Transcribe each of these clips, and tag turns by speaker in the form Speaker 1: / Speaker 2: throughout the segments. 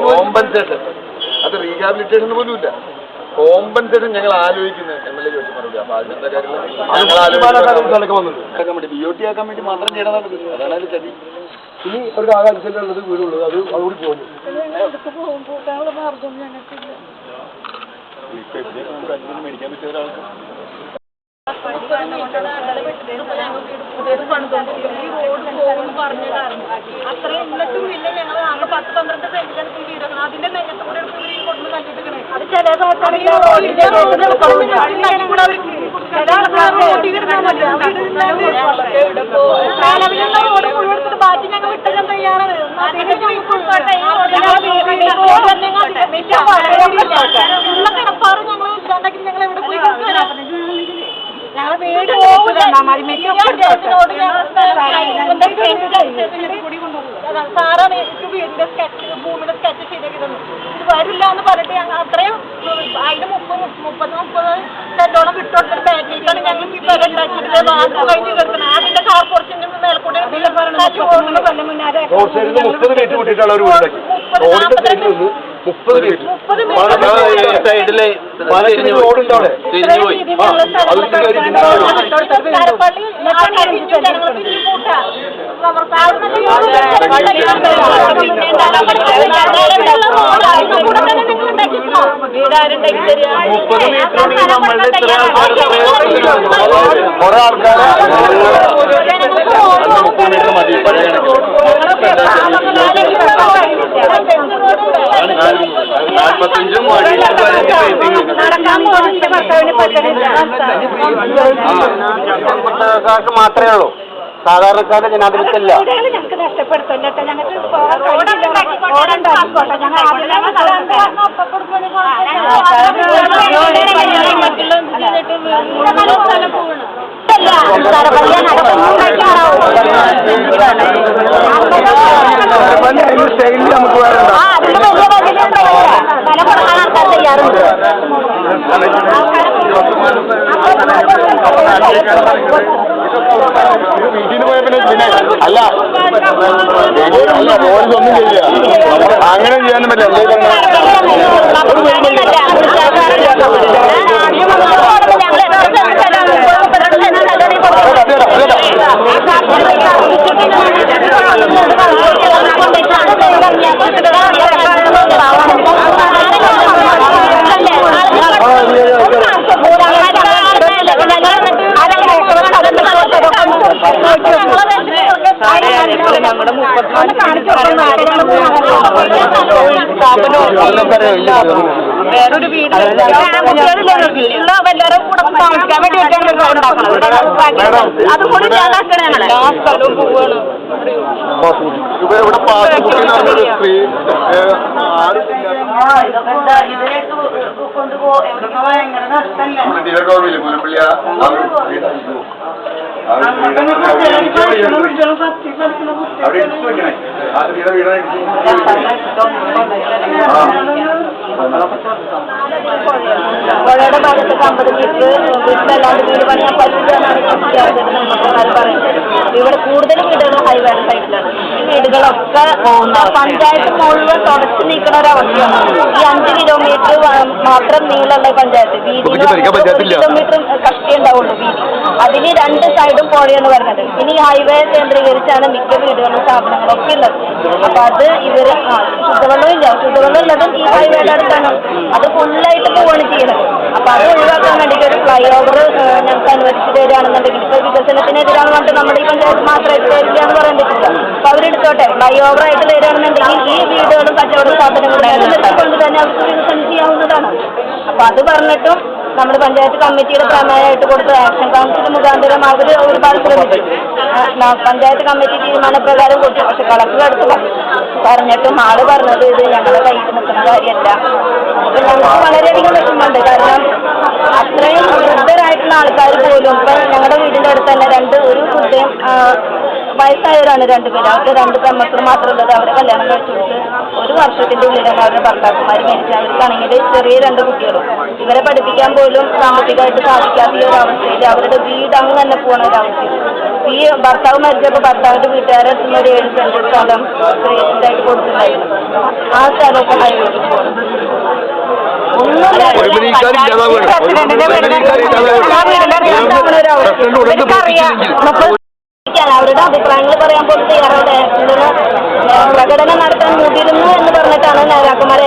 Speaker 1: Compensation അത് rehabilitation പോലും ഇല്ല കോമ്പൻസേഷൻ ഞങ്ങൾ ആലോചിക്കുന്നത് എം എൽ എ ചോദിച്ച മറുപടി. അപ്പൊ അതിന്റെ കാര്യങ്ങൾ ബി ഒ ടി ആക്കാൻ വേണ്ടി മാത്രം ചെയ്യണതാണ്. അതാണ് അതിന്റെ ചതി.
Speaker 2: ഇനി ഒരു ആകാശത്തിലുള്ളത് വീടുള്ളത് അത് അതുകൂടി പോകുന്നു.
Speaker 1: ഇപ്പൊ ഇതിനെ നമുക്ക് അഞ്ചിന് മേടിക്കാൻ പറ്റിയ ഒരാൾക്ക്
Speaker 3: അത്ര എന്നിട്ടും പിന്നെ ഞങ്ങൾ ആകെ പത്ത് പന്ത്രണ്ട് സെന്റിലാണ് ഈ വീട്. അതിന്റെ നെയ്യത്ത് കൂടെ എടുത്ത് ഈ കൊണ്ട് കണ്ടിട്ടിരിക്കണേ അത് ചില റോഡ് അവർക്ക് ചില ആൾക്കാർ റോഡിൽ കിടന്നാൽ മതി റോഡ് മുഴുവൻ ബാക്കി ഞങ്ങൾ വിട്ടുതരാൻ തയ്യാറാണ് അതിന് ഞങ്ങൾക്ക് ഉൾപ്പെട്ടെ ഈ റോഡിന്റെ റോഡ് തന്നെ ഉള്ള കിടപ്പാറ് ഞങ്ങൾ ഇല്ലാണ്ടെങ്കിൽ ഞങ്ങൾ എവിടെ പോയി കിടക്കാനാ? ഞങ്ങളെ വീട് സാറാണ് എനിക്ക് വീടിന്റെ സ്കെച്ച് ഭൂമിയുടെ സ്കെച്ച് ശരിയാക്കി ഇത് വരില്ല എന്ന് പറഞ്ഞിട്ട് ഞങ്ങൾ അത്രയും അതിന് മുപ്പത് മുപ്പത് മുപ്പത് സെന്റോളം വിട്ടുകൊടുത്തിട്ട് ബാക്കിലേക്കാണ് ഞങ്ങൾ ഈ പേര് ഉണ്ടാക്കിയിട്ട് വാർത്ത കഴിഞ്ഞ് കിടക്കുന്നത് അതിന്റെ കാർ കുറച്ചിന്റെ മേൽക്കൂടെ
Speaker 2: മുപ്പത് മീറ്റർ കൂട്ടിയിട്ടുള്ള ഒരു വീടുണ്ടാക്കി റോഡിന്റെ സൈഡിൽ നിന്ന് മുപ്പത് മീറ്റർ
Speaker 3: മുപ്പത്
Speaker 1: സൈഡിലെ
Speaker 2: പാലത്തിന് റോഡുണ്ട് അവിടെ
Speaker 1: തിരിഞ്ഞു പോയി
Speaker 2: ആ, അതിന്റെ കാര്യം ചിന്തിക്കണം.
Speaker 1: മുപ്പത് മീറ്റർ ആണെങ്കിൽ നമ്മളുടെ ഇത്ര ആൾക്കാർ കുറെ ആൾക്കാർ മുപ്പത് മീറ്റർ മതി പഴയ
Speaker 2: സാധാരണക്കാർക്ക് മാത്രമേ ഉള്ളൂ. സാധാരണക്കാരുടെ ജനാധിപത്യമില്ല.
Speaker 3: ഞങ്ങൾക്ക് നഷ്ടപ്പെടുത്തല്ലോ ഞങ്ങൾക്ക് ഓടുണ്ടാക്കിക്കോട്ടെ ഞങ്ങൾ
Speaker 2: വീട്ടിൽ പോയ പിന്നെ പിന്നെ അല്ല അല്ല പോലീസ് ഒന്നും ചെയ്യില്ല അങ്ങനെ ചെയ്യാനും പറ്റില്ല
Speaker 3: ഞങ്ങളുടെ No, no, no, nosotros, വേറൊരു വീട് ഉള്ള എല്ലാവരും കൂടെ താമസിക്കാൻ വേണ്ടിയിട്ടാണ് റോഡ് ഉണ്ടാക്കുന്നത്. അതുകൂടി ഞാനാക്കണേ ഞങ്ങളെ എല്ലാ സ്ഥലവും
Speaker 1: ഇപ്പൊ ഇവിടെ പറഞ്ഞൊരു സ്ത്രീ ഒരു വീട് അവിടെ ഇടിച്ച് വെക്കണേ ആ സ്ത്രീയുടെ വീട് ഇടിച്ച്
Speaker 3: പുഴയുടെ ഭാഗത്തൊക്കെ അമ്പത് മീറ്റർ വീട്ടിലല്ലാണ്ട് വീട് പണിയാൻ പറ്റില്ല എന്നാണ് നമുക്കാർ പറയുന്നത് ഇവിടെ കൂടുതലും വീടുകൾ ഹൈവേ സൈഡിലാണ് വീടുകളൊക്കെ പഞ്ചായത്ത് മുഴുവൻ തുടച്ചു നീക്കുന്ന ഒരു അവസ്ഥയാണ്. ഈ അഞ്ച് കിലോമീറ്റർ മാത്രം നീളമുള്ള പഞ്ചായത്ത്. വീതി. കിലോമീറ്റർ കഷ്ടി ഉണ്ടാവുള്ളൂ വീതി. അതിന് രണ്ട് സൈഡും പുഴയാണ് വരുന്നത് ഇനി ഹൈവേ കേന്ദ്രീകരിച്ചാണ് മിക്ക വീടുകളും സ്ഥാപനങ്ങളൊക്കെ ഉള്ളത്. അപ്പൊ അത് ഇവർ ശുദ്ധവെള്ളം ഇല്ല. ശുദ്ധവെള്ളം ഉള്ളതും ഈ ഹൈവേയുടെ അടുത്താണ്. അത് ഫുള്ളായിട്ട് പോവാണ് ചെയ്യുന്നത് അപ്പൊ അത് ഒഴിവാക്കാൻ വേണ്ടിയിട്ട് ഒരു ഫ്ലൈ ഓവർ ഞങ്ങൾക്ക് അനുവദിച്ചു തരികയാണെന്നുണ്ടെങ്കിൽ ഇപ്പൊ വികസനത്തിനെതിരാണ് പറഞ്ഞിട്ട് നമ്മുടെ ഈ പഞ്ചായത്ത് മാത്രമായിട്ട് തരില്ല എന്ന് പറയാൻ പറ്റില്ല അവരെടുത്തോട്ടെ ഫ്ലൈ ഓവർ ആയിട്ട് തരികയാണെന്നുണ്ടെങ്കിൽ ഈ വീടുകളും കച്ചവട സ്ഥാപനങ്ങളും കൊണ്ട് തന്നെ അവർക്ക് വികസനം ചെയ്യാവുന്നതാണ്. അപ്പൊ അത് പറഞ്ഞിട്ടും നമ്മുടെ പഞ്ചായത്ത് കമ്മിറ്റിയുടെ പ്രമേയമായിട്ട് കൊടുത്ത ആക്ഷൻ കൗൺസിൽ മുഖാന്തരം അവർ ഒരുപാട് ശ്രമിച്ചു. പഞ്ചായത്ത് കമ്മിറ്റി തീരുമാനപ്രകാരം കൊടുത്തു. പക്ഷെ കളക്ടർ അടുത്ത് പറഞ്ഞു. പറഞ്ഞിട്ടും ആൾ പറഞ്ഞത് ഇത് ഞങ്ങളുടെ കയ്യിൽ നിൽക്കുന്ന കാര്യമല്ല. അപ്പൊ ഞങ്ങൾക്ക് വളരെയധികം വിഷമമുണ്ട്. കാരണം അത്രയും വൃദ്ധരായിട്ടുള്ള ആൾക്കാർ പോലും ഇപ്പൊ ഞങ്ങളുടെ വീടിന്റെ അടുത്ത് തന്നെ രണ്ട് ഒരു ആ, വയസ്സായവരാണ് രണ്ടുപേരും. അവർക്ക് രണ്ട് പെമ്മക്കൾ മാത്രമുള്ളത് അവരെ കല്യാണം കഴിച്ചു കൊടുത്ത് ഒരു വർഷത്തിന്റെ ഉള്ളിലാണ് അവരുടെ ഭർത്താക്കന്മാർ മരിച്ചു അവർക്കാണെങ്കിൽ ചെറിയ രണ്ട് കുട്ടികളും. ഇവരെ പഠിപ്പിക്കാൻ പോലും സാമ്പത്തികമായിട്ട് സാധിക്കാത്ത ഈ ഒരു അവസ്ഥയിൽ അവരുടെ വീട് അങ്ങ് തന്നെ പോണ ഒരു അവസ്ഥയിൽ ഈ ഭർത്താവ് മരിച്ചപ്പോ ഭർത്താവിന്റെ വീട്ടുകാരെ ഒരു ഏഴ് സെന്റ് സ്ഥലം ഇതായിട്ട് കൊടുത്തിട്ടുണ്ടായിരുന്നു. ആ സ്ഥലമൊക്കെ അവരുടെ അഭിപ്രായങ്ങൾ പറയാൻ പോലും തയ്യാറാണ് ഇതിന് പ്രകടനം നടത്താൻ മുതിരുന്നു എന്ന് പറഞ്ഞിട്ടാണ് നേതാക്കന്മാരെ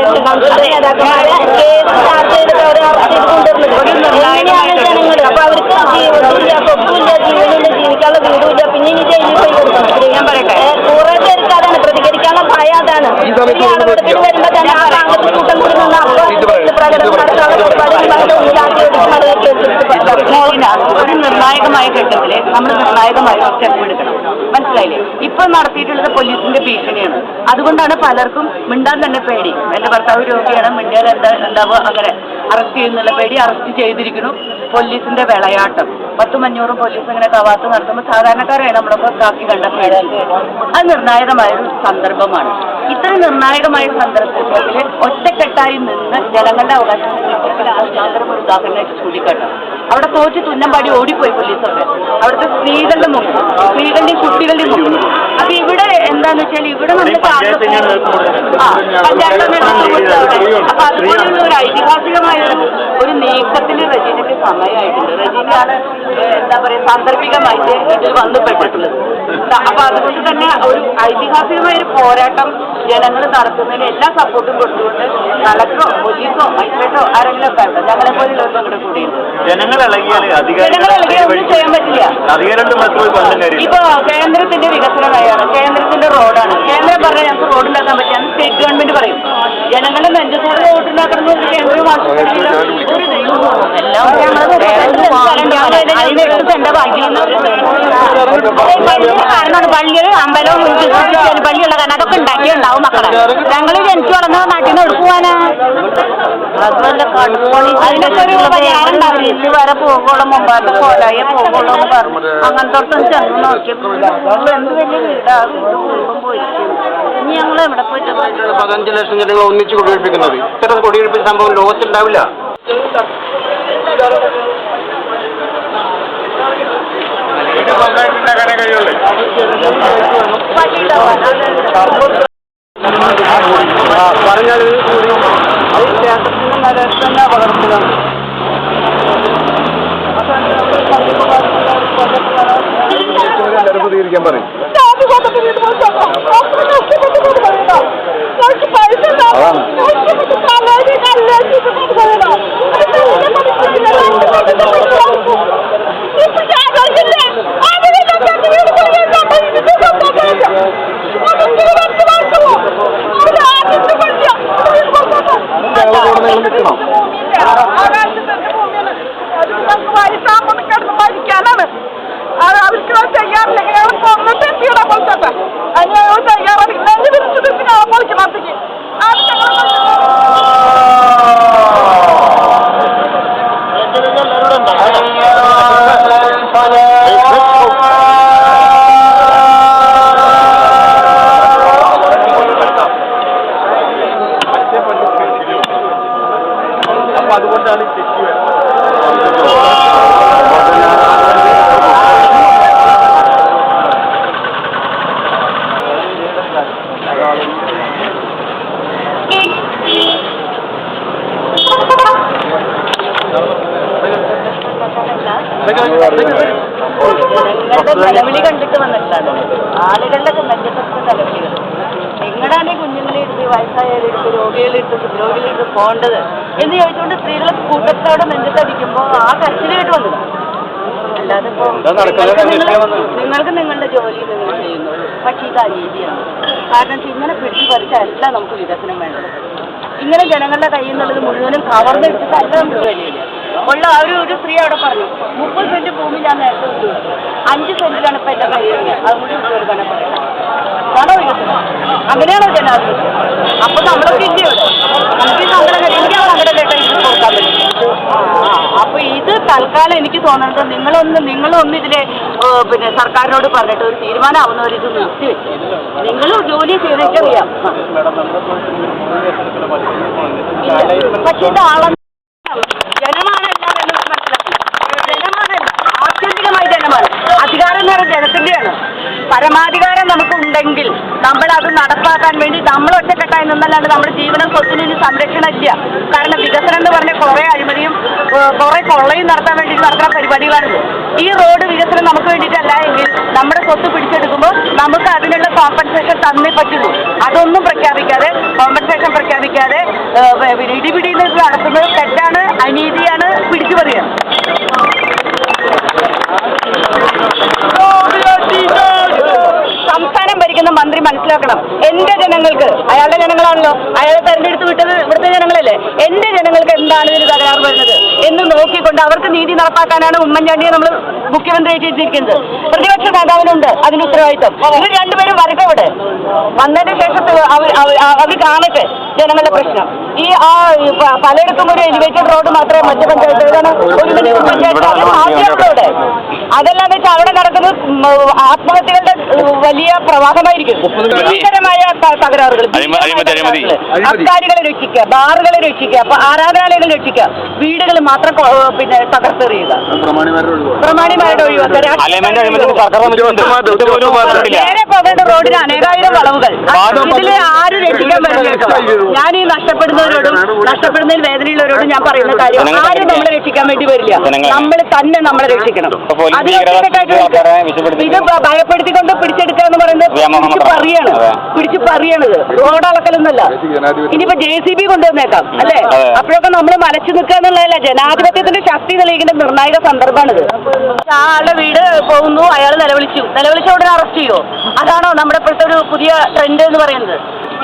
Speaker 3: നേതാക്കന്മാരെ കേസ് ചാർജ് ചെയ്തിട്ട് അവരെ അറസ്റ്റ് ചെയ്ത് കൊണ്ടുവരുന്നത്? എങ്ങനെയാണ് ജനങ്ങൾ അപ്പൊ അവർക്ക് ജീവിതമില്ല സ്വത്തുമില്ല ജീവനില്ല ജീവിക്കാനുള്ള വീടുമില്ല പിന്നെ ഇനി ജയിലിൽ പോയി കൊടുക്കണം. ഞാൻ പറയട്ടെ കുറെ പേർക്ക് അതാണ് പ്രതികരിക്കാനുള്ള ഭയം അതാണ് ഈ അളവെടുപ്പിന് വരുമ്പോ തന്നെ ആ കാലത്ത് കൂട്ടം കൂടി നിന്ന് അപ്പൊ പ്രകടനം നടത്താനുള്ള പരിപാടി ഉണ്ടായിട്ട് ഒന്ന് ചാർജ് ചെയ്തിട്ട് മറുപടി കേസെടുത്ത്
Speaker 4: മോളിന ഒരു നിർണായകമായ ഘട്ടത്തിൽ നമ്മൾ നിർണായകമായ സ്റ്റെപ്പ് എടുക്കണം. മനസ്സിലായില്ലേ? ഇപ്പൊ നടത്തിയിട്ടുള്ളത് പോലീസിന്റെ ഭീഷണിയാണ്. അതുകൊണ്ടാണ് പലർക്കും മിണ്ടാൻ തന്നെ പേടി. എന്റെ ഭർത്താവ് രോഗിയാണ്. മിണ്ടിയാൽ എന്താ ഉണ്ടാവുക അങ്ങനെ അറസ്റ്റ് ചെയ്യുന്നുള്ള പേടി അറസ്റ്റ് ചെയ്തിരിക്കുന്നു. പോലീസിന്റെ വിളയാട്ടം. പത്തും അഞ്ഞൂറും പോലീസ് ഇങ്ങനെ കവാത്ത് നടത്തുമ്പോൾ സാധാരണക്കാരാണ് നമ്മളൊക്കെ കാക്കി കണ്ട പേടി. അത് നിർണായകമായ ഒരു സന്ദർഭമാണ്. ഇത്രയും നിർണായകമായ സന്ദർഭത്തിൽ ഒറ്റക്കെട്ടായി നിന്ന് ജനങ്ങളുടെ അവകാശം മാത്രം ഒരു ഉദാഹരണമായിട്ട് ചൂണ്ടിക്കാട്ടും അവിടെ തോറ്റ് തുന്നമ്പാടി ഓടിപ്പോയി പോലീസൊക്കെ അവിടുത്തെ സ്ത്രീകളുടെ മുമ്പ് സ്ത്രീകളുടെയും കുട്ടികളുടെയും മുമ്പ് അപ്പൊ ഇവിടെ എന്താന്ന് വെച്ചാൽ ഇവിടെ നമ്മൾ ആ പഞ്ചായത്ത്. അപ്പൊ ഒരു ഐതിഹാസികമായ ഒരു- നീക്കത്തിൽ നീക്കത്തിന് റജീനയ്ക്ക് സമയമായിട്ടുണ്ട്. റജീനയാണ് എന്താ പറയാ സാന്ദർഭികമായിട്ട് ഇതിൽ വന്നു പെട്ടിട്ടുള്ളത് അപ്പൊ അതുകൊണ്ട് തന്നെ ഒരു ഐതിഹാസികമായ ഒരു പോരാട്ടം ജനങ്ങൾ നടത്തുന്നതിന് എല്ലാ സപ്പോർട്ടും കൊടുത്തുകൊണ്ട് കളക്ടറോ പോലീസോ മജിസ്ട്രേറ്റോ ആരെങ്കിലും ഒക്കെ ഉണ്ട് ഞങ്ങളെ പോലുള്ളവർക്ക് അങ്ങോട്ട് കൂടിയുണ്ട്
Speaker 5: ജനങ്ങൾ ഇളകിയാൽ
Speaker 4: ഒന്നും ചെയ്യാൻ പറ്റില്ല ഇപ്പൊ കേന്ദ്രത്തിന്റെ വികസന നയമാണ് കേന്ദ്രത്തിന്റെ റോഡാണ് കേന്ദ്രം പറഞ്ഞാൽ ഞങ്ങൾക്ക് റോഡ് ഉണ്ടാക്കാൻ പറ്റില്ല സ്റ്റേറ്റ് ഗവൺമെന്റ് പറയും ജനങ്ങളുടെ നെഞ്ചത്തോട് റോഡ് ഉണ്ടാക്കണം എന്ന് കേന്ദ്രം ആവശ്യപ്പെട്ടില്ല. ഒരു എന്റെ എല്ലാം കാരണമാണ് പള്ളിയൊരു അമ്പലവും പള്ളിയുള്ള കാരണം ഉണ്ടാവും മക്കളെ. ഞങ്ങൾ ജനിച്ചു വളർന്ന നാട്ടിൽ നിന്ന് എടുക്കുവാനാ അതിനൊക്കെ ഒരു പരിഹാരം ഉണ്ടാവില്ല? വരെ പോകുള്ള മുമ്പാട്ട് കോലായ പോകുള്ളൂ എന്ന് പറഞ്ഞു ചെന്ന് നോക്കിയപ്പോൾ എന്ത് വലിയ വീടാ? വീട് കുടുംബം പോയിരിക്കും ഇനി ഞങ്ങൾ എവിടെ പോയിട്ട്
Speaker 2: പതിനഞ്ച് ലക്ഷം ജനങ്ങൾ ഒന്നിച്ച് കുടിയൊഴിപ്പിക്കുന്നത്. ഇത്തരം കുടിയൊഴിപ്പിച്ച സംഭവം ലോകത്തുണ്ടാവില്ല കഴിയുള്ളൂ പറഞ്ഞാൽ
Speaker 4: അത് ക്ഷേത്രത്തിന്റെ നിലനിൽക്കുന്ന തന്നെ
Speaker 2: എല്ലാവരും പ്രതികരിക്കാൻ പറയും
Speaker 6: മരിക്കാനാണ്
Speaker 4: നിങ്ങളുടെ നിലവിളി കണ്ടിട്ട് വന്നിട്ടാണ് ആളുകളുടെ നെഞ്ചത്തൊക്കെ നിലവിളികൾ. നിങ്ങളാണ് കുഞ്ഞുങ്ങളെ എടുത്ത് വയസ്സായവരെടുത്ത് രോഗികളെടുത്ത് രോഗികളെടുത്ത് പോകേണ്ടത് എന്ന് ചോദിച്ചുകൊണ്ട് സ്ത്രീകളെ കൂട്ടത്തോടെ നെഞ്ചത്തടിക്കുമ്പോൾ ആ കരച്ചിൽ കേട്ട് വന്നത് അല്ലാതെ ഇപ്പോ നിങ്ങൾക്ക് നിങ്ങളുടെ ജോലി നിങ്ങൾ ചെയ്യുന്നുള്ളൂ പക്ഷേ ഇത് അനീതിയാണ്. കാരണം ഇങ്ങനെ പിടിച്ചു പറിച്ചല്ല നമുക്ക് വികസനം വേണ്ടത്. ഇങ്ങനെ ജനങ്ങളുടെ കയ്യിൽ നിന്നുള്ളത് മുഴുവനും കവർന്നെടുത്തിട്ടല്ല നമുക്ക് വലിയില്ല. ഉള്ള ആ ഒരു ഒരു സ്ത്രീ അവിടെ പറഞ്ഞു മുപ്പത് സെന്റ് ഭൂമി ഞാൻ നേരത്തെ വിട്ടു അഞ്ച് സെന്റിലാണ് ഇപ്പൊ എന്റെ കയ്യിൽ അത് കൂടി വിട്ടു കൊടുക്കാനാ പറയുന്നത് അങ്ങനെയാണോ ജനാധിപത്യം? അപ്പൊ നമ്മളൊക്കെ ഇല്ലേ ഇവിടെ? നമുക്ക് ഈ സങ്കടം എനിക്ക് ആ സങ്കടം കേട്ടാൽ ഇത് കൊടുക്കാൻ പറ്റും. അപ്പൊ ഇത് തൽക്കാലം എനിക്ക് തോന്നുന്നത് നിങ്ങളൊന്ന് നിങ്ങളൊന്ന് ഇതിലെ പിന്നെ സർക്കാരിനോട് പറഞ്ഞിട്ട് ഒരു തീരുമാനമാവുന്നവർ ഇത് നിർത്തി വെച്ചു. നിങ്ങൾ ജോലി ചെയ്തേക്കറിയാം പക്ഷെ ഇത് ആളെ നിന്നല്ലാണ്ട് നമ്മുടെ ജീവനും സ്വത്തിനും ഇനി സംരക്ഷണം ഇല്ല. കാരണം വികസനം എന്ന് പറഞ്ഞ കുറെ അഴിമതിയും കുറേ കൊള്ളയും നടത്താൻ വേണ്ടി നടത്തുന്ന പരിപാടികളാണിത്. ഈ റോഡ് വികസനം നമുക്ക് വേണ്ടിയിട്ടല്ല എങ്കിൽ നമ്മുടെ സ്വത്ത് പിടിച്ചെടുക്കുമ്പോൾ നമുക്ക് അതിനുള്ള കോമ്പൻസേഷൻ തന്നേ പറ്റുള്ളൂ. അതൊന്നും പ്രഖ്യാപിക്കാതെ കോമ്പൻസേഷൻ പ്രഖ്യാപിക്കാതെ ഇടിപിടിയിൽ നടത്തുന്നത് തെറ്റാണ് അനീതിയാണ് പിടിച്ചു മനസ്സിലാക്കണം എന്റെ ജനങ്ങൾക്ക് അയാളുടെ ജനങ്ങളാണല്ലോ. അയാളെ തെരഞ്ഞെടുത്ത് വിട്ടത് ഇവിടുത്തെ ജനങ്ങളല്ലേ? എന്റെ ജനങ്ങൾക്ക് എന്താണ് ഇതിന് തകരാറ് വരുന്നത്? എന്ന് നോക്കിക്കൊണ്ട് അവർക്ക് നീതി നടപ്പാക്കാനാണ് ഉമ്മൻചാണ്ടിയെ നമ്മൾ മുഖ്യമന്ത്രിയായിട്ട് ഇരുത്തിയിരിക്കുന്നത് പ്രതിപക്ഷ നേതാവിനുണ്ട് അതിന് ഉത്തരവാദിത്വം. ഇവർ രണ്ടുപേരും വരട്ടെ ഇവിടെ. വന്നതിന് ശേഷം അവർ കാണട്ടെ ജനങ്ങളുടെ പ്രശ്നം. ഈ ആ പലയിടത്തും ഒരു എലിവേറ്റഡ് റോഡ് മാത്രമേ മറ്റു പഞ്ചായത്തുകളാണ് ഒരു മിനി പഞ്ചായത്ത്. അത് സാധ്യതയുള്ളൂ ഇവിടെ അതല്ലാന്ന് വെച്ചാൽ അവിടെ നടക്കുന്ന ആത്മഹത്യകളുടെ വലിയ പ്രവാഹമായിരിക്കും. ഭീകരമായ തകരാറുകൾ. അബ്കാരികളെ രക്ഷിക്കുക ബാറുകളെ രക്ഷിക്കുക അപ്പൊ ആരാധനാലയങ്ങൾ രക്ഷിക്കുക. വീടുകൾ മാത്രം പിന്നെ തകർത്തെറിയുക. പ്രമാണിമാരുടെ ഒഴിവാക്കുക റോഡിന് അനേകായിരം വളവുകൾ. ഇതിൽ ആരും രക്ഷിക്കാൻ പറ്റില്ല ഞാൻ ഈ നഷ്ടപ്പെടുന്നവരോടും നഷ്ടപ്പെടുന്നതിൽ വേദനയുള്ളവരോടും ഞാൻ പറയുന്ന കാര്യം ആരും നമ്മളെ രക്ഷിക്കാൻ വേണ്ടി വരില്ല. നമ്മൾ തന്നെ നമ്മളെ രക്ഷിക്കണം. അത് ഇത് ഭയപ്പെടുത്തിക്കൊണ്ട് പിടിച്ചെടുക്കുക എന്ന് പറയുന്നത് പിടിച്ച്. പറയാണ്. പിടിച്ച് പറയണത്. റോഡ് അളക്കലൊന്നല്ല. ഇനിയിപ്പോ ജെ സി ബി കൊണ്ടുവന്നേക്കാം അല്ലെ. അപ്പോഴൊക്കെ നമ്മൾ മലച്ചു നിൽക്കുക എന്നുള്ളതല്ല ജനാധിപത്യത്തിന്റെ ശക്തി തെളിയിക്കേണ്ട നിർണായക സന്ദർഭമാണിത് ആളുടെ വീട് പോകുന്നു അയാൾ നിലവിളിച്ചു. നിലവിളിച്ച ഉടനെ അറസ്റ്റ് ചെയ്യുമോ അതാണോ നമ്മുടെ ഇപ്പോഴത്തെ ഒരു പുതിയ ട്രെൻഡ് എന്ന് പറയുന്നത്?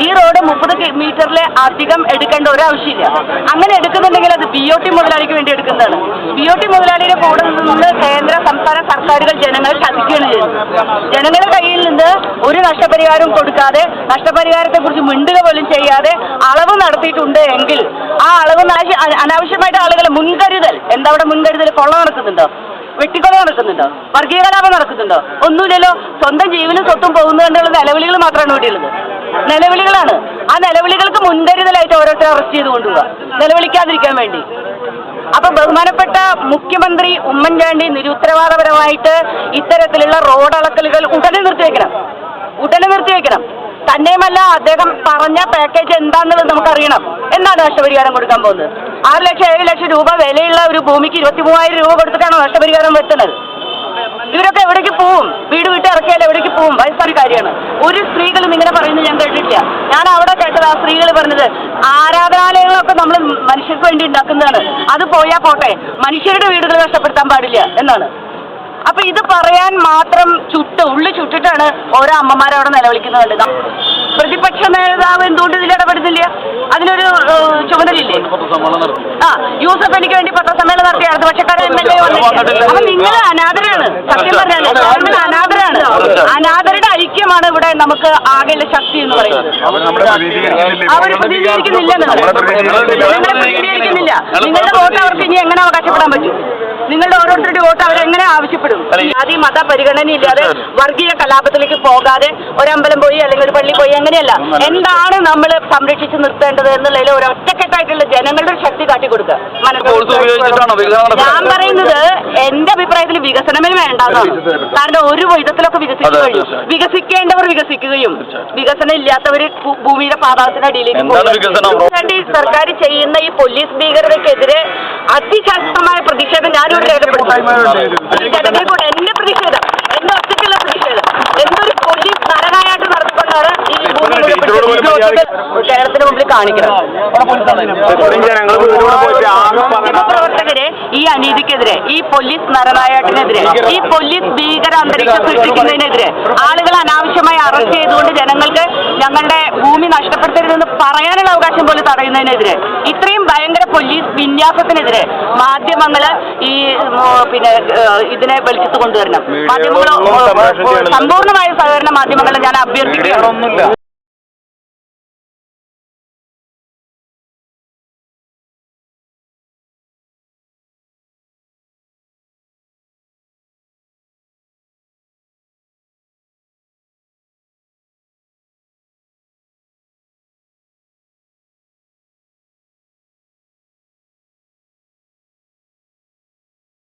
Speaker 4: ഈ റോഡ് മുപ്പത് മീറ്ററിലെ അധികം എടുക്കേണ്ട ഒരു ആവശ്യമില്ല അങ്ങനെ എടുക്കുന്നുണ്ടെങ്കിൽ അത് ബി ഒ ടി മുതലാളിക്ക് വേണ്ടി എടുക്കുന്നതാണ്. ബി ഒ ടി മുതലാളിയുടെ കൂടെ നിന്ന് കേന്ദ്ര സംസ്ഥാന സർക്കാരുകൾ ജനങ്ങളെ ചതിക്കുകയാണ് ചെയ്യുന്നത്. ജനങ്ങളുടെ കയ്യിൽ നിന്ന് ഒരു നഷ്ടപരിഹാരവും കൊടുക്കാതെ നഷ്ടപരിഹാരത്തെ കുറിച്ച് മിണ്ടുക പോലും ചെയ്യാതെ അളവ് നടത്തിയിട്ടുണ്ട് എങ്കിൽ ആ അളവ് അനാവശ്യമായിട്ട് ആളുകൾ മുൻകരുതൽ. എന്താ അവിടെ മുൻകരുതൽ? കൊള്ള നടക്കുന്നുണ്ടോ? വെട്ടിക്കൊല നടക്കുന്നുണ്ടോ? വർഗീയ കലാപം നടക്കുന്നുണ്ടോ? ഒന്നുമില്ലല്ലോ. സ്വന്തം ജീവനും സ്വത്തും പോകുന്നത് കണ്ടുള്ള നിലവിളികൾ മാത്രമാണ് ഇവിടെയുള്ളത്. നിലവിളികളാണ്. ആ നിലവിളികൾക്ക് മുൻകരുതലായിട്ട് ഓരോരുത്തരെ അറസ്റ്റ് ചെയ്ത് കൊണ്ടുപോവുക. നിലവിളിക്കാതിരിക്കാൻ വേണ്ടി. അപ്പൊ ബഹുമാനപ്പെട്ട മുഖ്യമന്ത്രി ഉമ്മൻചാണ്ടി നിരുത്തരവാദപരമായിട്ട് ഇത്തരത്തിലുള്ള റോഡ് അളക്കലുകൾ ഉടനെ നിർത്തിവെക്കണം. ഉടനെ നിർത്തിവെക്കണം. തന്നെയുമല്ല അദ്ദേഹം പറഞ്ഞ പാക്കേജ് എന്താണെന്നുള്ളത് നമുക്കറിയണം. എന്താണ് നഷ്ടപരിഹാരം കൊടുക്കാൻ പോകുന്നത്? ആറ് ലക്ഷം ഏഴ് ലക്ഷം രൂപ വിലയുള്ള ഒരു ഭൂമിക്ക് ഇരുപത്തി മൂവായിരം രൂപ കൊടുത്തിട്ടാണ് നഷ്ടപരിഹാരം വെട്ടുന്നത്? ഇവരൊക്കെ എവിടേക്ക് പോവും? വീട് വിട്ട് ഇറക്കിയാൽ എവിടേക്ക് പോവും? വയസ്സായ കാര്യമാണ്. ഒരു സ്ത്രീകളും ഇങ്ങനെ പറയുന്നത് ഞാൻ കേട്ടിട്ടില്ല. ഞാൻ അവിടെ കേട്ടത് ആ സ്ത്രീകൾ പറഞ്ഞത് ആരാധനാലയങ്ങളൊക്കെ നമ്മൾ മനുഷ്യർക്ക് വേണ്ടി ഉണ്ടാക്കുന്നതാണ്. അത് പോയാൽ പോട്ടെ. മനുഷ്യരുടെ വീടുകൾ നഷ്ടപ്പെടുത്താൻ പാടില്ല എന്നാണ്. അപ്പൊ ഇത് പറയാൻ മാത്രം ചുട്ട് ഉള്ളു ചുട്ടിട്ടാണ് ഓരോ അമ്മമാരവിടെ നിലവിളിക്കുന്നത് പ്രതിപക്ഷ നേതാവ് എന്തുകൊണ്ട് ഇതിൽ ഇടപെടുന്നില്ല? അതിനൊരു ചുമതലയില്ലേ? ആ യൂസഫ് എനിക്ക് വേണ്ടി പത്രസമ്മേളനം നടത്തിയ ഇടതുപക്ഷക്കാരൻ എം എൽ എ വന്നിട്ടില്ല അപ്പൊ നിങ്ങൾ അനാഥരാണ്. സത്യം പറഞ്ഞാൽ ഗവൺമെന്റ് അനാഥരാണ്. അനാഥരുടെ ഐക്യമാണ് ഇവിടെ നമുക്ക് ആകെയുള്ള ശക്തി എന്ന് പറയുന്നത്.
Speaker 1: അവർ
Speaker 4: പ്രതികരിക്കുന്നില്ല ജനങ്ങളെ പ്രതിനിധീകരിക്കുന്നില്ല. നിങ്ങളുടെ വോട്ട് അവർക്ക് ഇനി എങ്ങനെ അവകാശപ്പെടാൻ പറ്റും? നിങ്ങളുടെ ഓരോരുത്തരുടെ വോട്ട് അവരെങ്ങനെ ആവശ്യപ്പെടും? ജാതി മത പരിഗണനയില്ലാതെ വർഗീയ കലാപത്തിലേക്ക് പോകാതെ ഒരമ്പലം പോയി അല്ലെങ്കിൽ ഒരു പള്ളി പോയി അങ്ങനെയല്ല എന്താണ് നമ്മൾ സംരക്ഷിച്ച് നിർത്തേണ്ടത് എന്നുള്ളതിൽ ഒരു ഒറ്റക്കെട്ടായിട്ടുള്ള ജനങ്ങളുടെ ഒരു ശക്തി കാട്ടിക്കൊടുക്കുക മനസ്സിലാക്കി ഞാൻ പറയുന്നത് എന്റെ അഭിപ്രായത്തിൽ വികസനമേ വേണ്ടെന്നാണ്. കാരണം ഒരു വിധത്തിലൊക്കെ വികസിച്ചു കഴിഞ്ഞു. വികസിക്കേണ്ടവർ വികസിക്കുകയും വികസനം ഇല്ലാത്തവർ ഭൂമിയുടെ പാതാളത്തിനടിയിലേക്ക് പോകും സർക്കാർ ചെയ്യുന്ന ഈ പോലീസ് ഭീകരതയ്ക്കെതിരെ അതിശക്തമായ പ്രതിഷേധം ഞാനിവിടെ രേഖപ്പെടുത്തുന്നു ജനങ്ങൾക്കൂടെ എന്റെ പ്രതിഷേധം എന്റെ ഒറ്റയ്ക്കുള്ള പ്രതിഷേധം എന്തൊരു പോലീസ് നരനായിട്ട് നടത്തിക്കൊണ്ടാണ് ഈ ഭൂമി മുഴുവൻ പിടിച്ചെടുക്കുന്നത്. കേരളത്തിന് മുമ്പിൽ കാണിക്കണം. പ്രവർത്തകരെ ഈ അനീതിക്കെതിരെ ഈ പോലീസ് നരനായാട്ടിനെതിരെ ഈ പോലീസ് ഭീകര അന്തരീക്ഷം സൃഷ്ടിക്കുന്നതിനെതിരെ ആളുകൾ അനാവശ്യമായി അറസ്റ്റ് ചെയ്തുകൊണ്ട് ജനങ്ങൾക്ക് ഞങ്ങളുടെ ഭൂമി നഷ്ടപ്പെടുത്തരുതെന്ന് പറയാനുള്ള അവകാശം പോലും തടയുന്നതിനെതിരെ ഇത്രയും ഭയങ്കര പോലീസ് വിന്യാസത്തിനെതിരെ മാധ്യമങ്ങൾ ഈ പിന്നെ ഇതിനെ വെളിച്ചത്ത് കൊണ്ടുവരണം. മാധ്യമങ്ങൾ. സമ്പൂർണമായ സഹകരണ മാധ്യമങ്ങളെ ഞാൻ അഭ്യർത്ഥിക്കുകയാണ്.